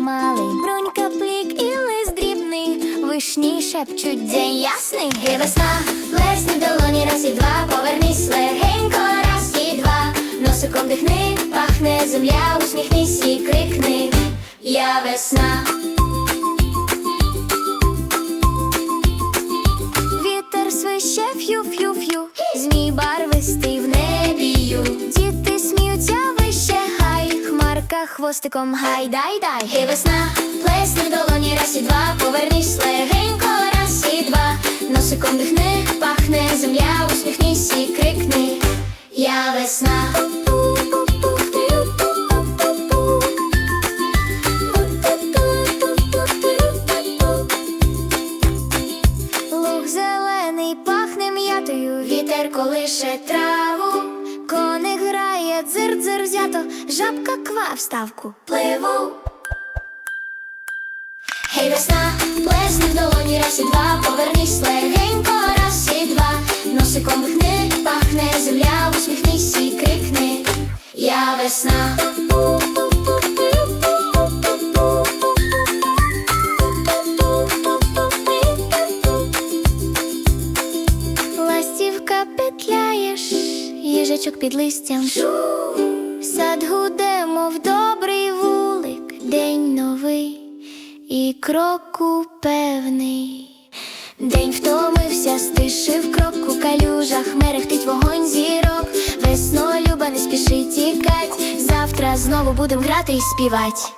малий, брунька, плік і лист дрібний, вишні шепчуть день ясний. Гей, весна, плесни долоні, раз і два, повернись легенько, раз і два. Носиком дихни, пахне земля, усміхнись і крикни. Я весна. Вітер свище ф'ю-ф'ю-ф'ю, хмарка хвостиком гай-дай-дай. Гей, весна, плесни долоні, раз і два, повернись легенько, раз і два. Носиком дихни, пахне земля, усміхнись і крикни. Я весна. Луг зелений пахне м'ятою, вітер колише траву, жабка ква в ставку пливу. Гей, весна, плесни в долоні, раз і два, повернись легенько, раз і два. Носиком дихни, пахне земля, усміхнись і крикни. Я весна. Ластівка петляєш, їжачок під листям. Сад гуде, мов добрий вулик, день новий і кроку певний. День втомився, стишив крок у калюжах, мерехтить вогонь зірок. Весно, люба, не спіши тікать. Завтра знову будем грати і співать.